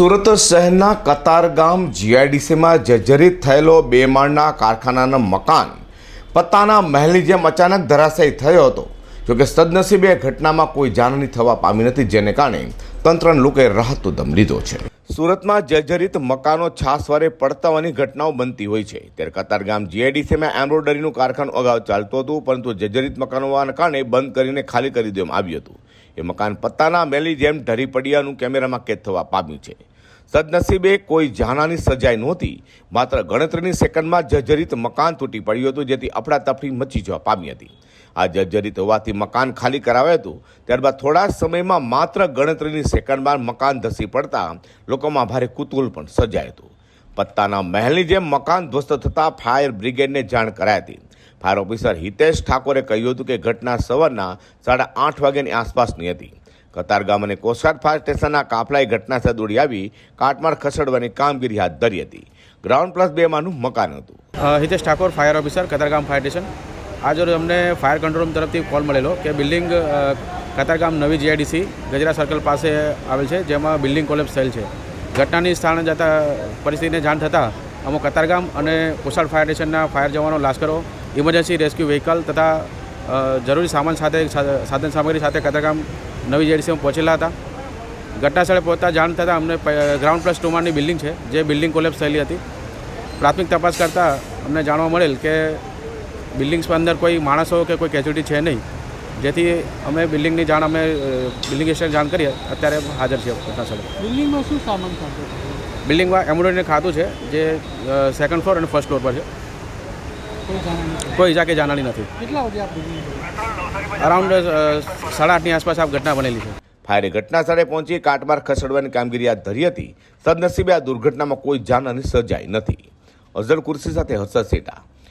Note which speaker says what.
Speaker 1: સુરત શહેરના કતારગામ જીઆઈડીસીમાં જર્જરિત થયેલો બે માળના કારખાનાનો મકાન પત્તાના મહેલની જેમ અચાનક ધરાશાયી થયો હતો. જોકે સદનસીબે ઘટનામાં કોઈ જાનહાની થવા પામી નથી, જેને કારણે તંત્રને લોકોએ રાહતનો દમ લીધો છે. સુરતમાં જર્જરિત મકાનો છાસવારે પડતાવાની ઘટનાઓ બનતી હોય છે. ત્યારે કતારગામ જીઆઈડીસીમાં એમ્બ્રોઇડરીનું કારખાનું અગાઉ ચાલતું હતું, પરંતુ જર્જરિત મકાનો હોવાના કારણે બંધ કરીને ખાલી કરી દેવામાં આવ્યું હતું. એ મકાન પત્તાના મેલી જેમ ઢરી પડ્યાનું કેમેરામાં કેદ થવા પામ્યું છે. સદનસીબે કોઈ જાનહાની સર્જાઈ નહોતી. માત્ર ગણતરીની સેકન્ડમાં જર્જરિત મકાન તૂટી પડ્યું હતું, જેથી અફડાતફડી મચી જવા પામી હતી. આ જર્જરિત હોવાથી મકાન ખાલી કરાવાયું હતું. ત્યારબાદ થોડા સમયમાં માત્ર ગણતરીની સેકન્ડમાં મકાન ધસી પડતા લોકોમાં ભારે કુતૂહલ પણ સર્જાયું હતું. પત્તાના મહેલની જેમ મકાન ધ્વસ્ત થતાં ફાયર બ્રિગેડને જાણ કરાઈ હતી. ફાયર ઓફિસર હિતેશ ઠાકોરે કહ્યું હતું કે ઘટના સવારના સાડા આઠ વાગ્યાની આસપાસની હતી. કતારગામ અને કોસ્ટગાર્ડ ફાયર સ્ટેશનના કાફલાએ ઘટના સ્થળ દોડી આવી, કાટમાળ ખસેડવાની કામગીરી હાથ ધરી હતી. ગ્રાઉન્ડ પ્લસ બેમાંનું મકાન હતું.
Speaker 2: Hitesh Thakor, fire officer Katargam fire station. આજે અમને ફાયર કંટ્રોલ રૂમ તરફથી કોલ મળેલો કે બિલ્ડિંગ કતારગામ નવી જીઆઈડીસી, ગજરા સર્કલ પાસે આવેલ છે, જેમાં બિલ્ડિંગ કોલેપ્સ થયેલ છે. ઘટનાની સ્થાને જતા પરિસ્થિતિને જાણ થતાં અમે કતારગામ અને કોસાડ ફાયર સ્ટેશનના ફાયર જવાનો લાશ્કરો ઇમરજન્સી રેસ્ક્યુ વ્હીકલ તથા જરૂરી સામાન સાથે સાધન સામગ્રી સાથે કતારગામ નવી જેડીસીમાં પહોંચેલા હતા. ઘટના સ્થળે પહોંચતા જાણ થતાં અમને ગ્રાઉન્ડ પ્લસ ટુ માળની બિલ્ડિંગ છે જે બિલ્ડિંગ કોલેપ્સ થયેલી હતી. પ્રાથમિક તપાસ કરતાં અમને જાણવા મળેલ કે બિલ્ડિંગ્સ અંદર કોઈ માણસો કે કોઈ કેજ્યુટી છે નહીં. જેથી અમે બિલ્ડિંગની જાણ અમે બિલ્ડિંગ સ્ટેશને જાણ કરીએ અત્યારે હાજર છે ઘટના સ્થળે
Speaker 3: બિલ્ડિંગમાં શું સામાન
Speaker 2: બિલ્ડિંગમાં એમ્બ્રોઇડરી ખાતું છે જે સેકન્ડ ફ્લોર અને ફર્સ્ટ ફ્લોર પર છે.
Speaker 3: કોઈ
Speaker 2: ઇજા કે જાણવાની નથી. અરાઉન્ડ સાડા આઠની આસપાસ આ ઘટના બનેલી છે.
Speaker 1: ફાયરે ઘટના સ્થળે પહોંચી કાટમાર ખસેડવાની કામગીરી હાથ ધરી હતી. સદનસીબે આ દુર્ઘટનામાં કોઈ જાનહાની સર્જાઈ નથી. અઝર કુર્સી સાથે હર્ષદ સેટા.